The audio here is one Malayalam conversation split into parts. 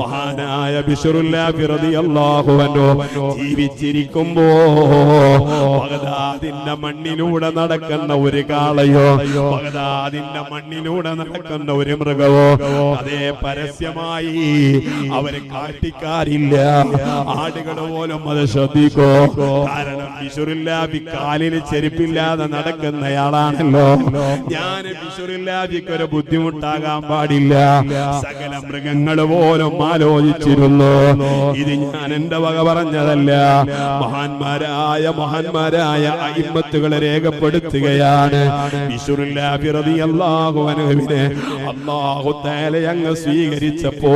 മഹാനായ ബിഷറുല്ലാഹി ജീവിച്ചിരിക്കുമ്പോ ബഗദാദിന്റെ മണ്ണിലൂടെ നടക്കുന്ന ഒരു കാളയോ ബഗദാദിന്റെ മണ്ണിലൂടെ നടക്കുന്ന ഒരു മൃഗമോ അതേ പരസ്യമായി അവർ കാട്ടിക്കാരില്ല ആടുകൾ പോലും അത് ശ്രദ്ധിക്കോ? കാരണം ബിഷുറില്ലാബി കാലിന് ചെരുപ്പില്ലാതെ നടക്കുന്നയാളാണല്ലോ. ഞാൻ ബിഷുറില്ലാബിക്ക് ഒരു ബുദ്ധിമുട്ടാകാൻ പാടില്ല. സകല മൃഗങ്ങൾ പോലും ആലോചിച്ചിരുന്നു. ഇത് ഞാൻ എന്റെ വക പറഞ്ഞതല്ല. മഹാന്മാരായ മഹാന്മാരായ അയിമത്തുകളെ രേഖപ്പെടുത്തുകയാണ്. അള്ളാഹു അല്ലാഹു തആല അങ്ങ് സ്വീകരിച്ചപ്പോ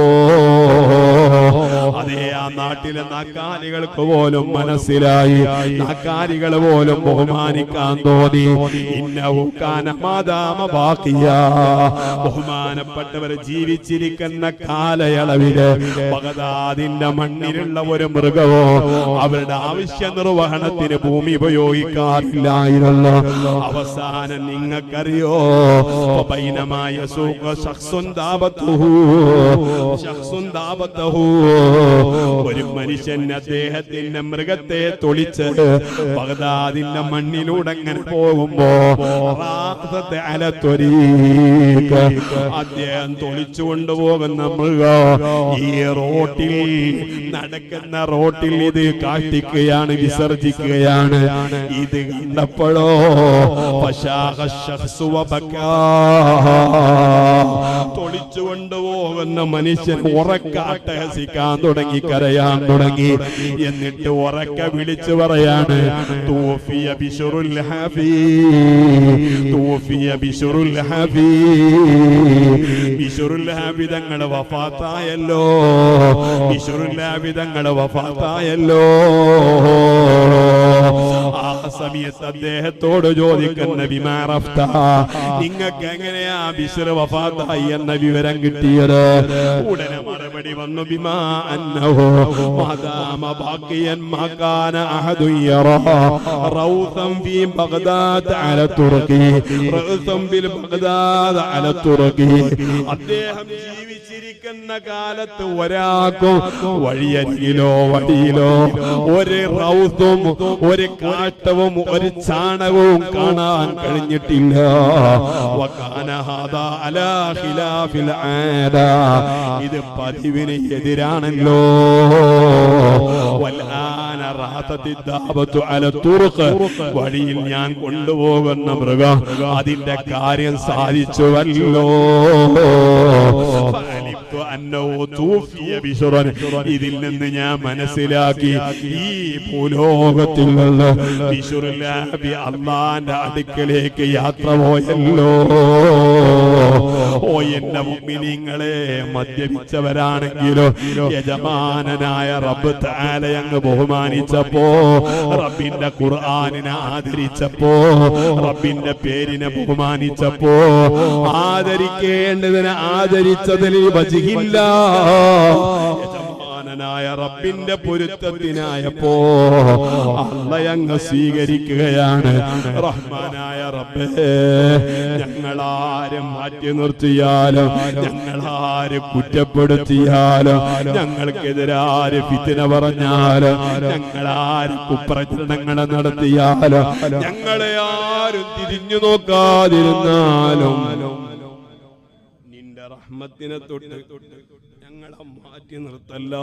നാട്ടിലെ നാക്കാലികൾക്ക് പോലും മനസ്സിലായി. നാക്കാലികൾ പോലും ബഹുമാനിക്കാൻ തോന്നി. ഇന്നഹു കാന മാദാമ ബാക്കിയ. ബഹുമാനപ്പെട്ടവർ ജീവിച്ചിരിക്കുന്ന കാലയളവിൽ ബഗദാദിന്റെ മണ്ണിലുള്ള ഒരു മൃഗവോ അവരുടെ ആവശ്യ നിർവഹണത്തിന് ഭൂമി ഉപയോഗിക്കാറില്ലായിരുന്നു അവസാനം നിങ്ങൾക്കറിയോ? പൈനമായ സൂഖ ശഖ്സുൻ ദാബത്തുഹു ഒരു മനുഷ്യൻ അദ്ദേഹത്തിന്റെ മൃഗത്തെ തൊളിച്ച് ബഗ്ദാദിന്റെ മണ്ണിലൂടെ അങ്ങനെ പോകുമ്പോ അലത്തൊരീക്ക്. അദ്ദേഹം തൊളിച്ചു കൊണ്ടുപോകുന്ന മൃഗം ഈ റോട്ടിൽ നടക്കുന്ന റോട്ടിൽ ഇത് കാട്ടിക്കുകയാണ് വിസർജിക്കുകയാണ്. ഇത് കണ്ടപ്പോഴോ. തൊളിച്ചു കൊണ്ടുപോകുന്ന മനുഷ്യൻ ഉറക്കാട്ടഹസിക്കാൻ തുടങ്ങി കരയാൻ തുടങ്ങി. എന്നിട്ട് ഉറക്കെ വിളിച്ചു പറയാണ് തൂഫിയ ബിശുറുൽ ഹഫീ തൂഫിയ തങ്ങൾ വഫാത്തായല്ലോ തങ്ങൾ വഫാത്തായല്ലോ. സമയത്ത് അദ്ദേഹത്തോട് ചോദിക്കുന്ന വിമാറഫ്ത നിങ്ങൾക്ക് എങ്ങനെയാ ബിശുർ വഫാത്തായി എന്ന വിവരം കിട്ടിയത്? ഉടനെ മറുപടി വന്നു ബിമാ അന്നഹു. മാദാമ ബാക്കിയൻ മകാന അഹദു യറാ റൗസം ഫീ ബഗ്ദാദ് അല തുർക്കി റൗസം ബിൽ ബഗ്ദാദ് അല തുർക്കി അദ്ദേഹം ജീവിച്ചിരിക്കുന്ന കാലത്ത് ഒരാൾക്കും വഴിയരികിലോ വഴിയിലോ ഒരു റൗസും ഒരു കാട്ടവും ഒരു ചാണകവും കാണാൻ കഴിഞ്ഞിട്ടില്ല. ഇത് പതിവിന് എതിരാണല്ലോ. വഴിയിൽ ഞാൻ കൊണ്ടുപോകുന്ന മൃഗം. അതിന്റെ കാര്യം സാധിച്ചുവല്ലോ. ഇതിൽ നിന്ന് ഞാൻ മനസ്സിലാക്കി ഈ ഭൂലോകത്തിൽ നിന്ന് അള്ളാന്റെ അടുക്കലേക്ക് യാത്ര പോയല്ലോ. എന്റെ മുമ്മിനിങ്ങളെ മദ്യപിച്ചവരാണെങ്കിലോ യജമാനനായ റബ്ബ് താലയങ്ങ് ബഹുമാനിച്ചപ്പോ റബ്ബിന്റെ ഖുർആാനിനെ ആദരിച്ചപ്പോ റബ്ബിന്റെ പേരിനെ ബഹുമാനിച്ചപ്പോ ആദരിക്കേണ്ടതിനെ ആദരിച്ചതിൽ വജില്ല യജമാനനായ റബ്ബിന്റെ പൊരുത്തത്തിനായപ്പോ അള്ളയങ്ങ് സ്വീകരിക്കുകയാണ്. റഹ്മാനായ റബ്ബേ ഞങ്ങളാരും മാറ്റി നിർത്തിയാലും? ഞങ്ങളാരും കുറ്റപ്പെടുത്തിയാലും? ഞങ്ങൾക്കെതിരാര് ഫിത്തിന പറഞ്ഞാലും? ഞങ്ങളാരും കുപ്രചരണങ്ങൾ നടത്തിയാലും? ഞങ്ങളെ ആരും തിരിഞ്ഞു നോക്കാതിരുന്നാലും നിന്റെ റഹ്മത്തിനെ തൊട്ട് ഞങ്ങളെ മാറ്റി നിർത്തല്ലോ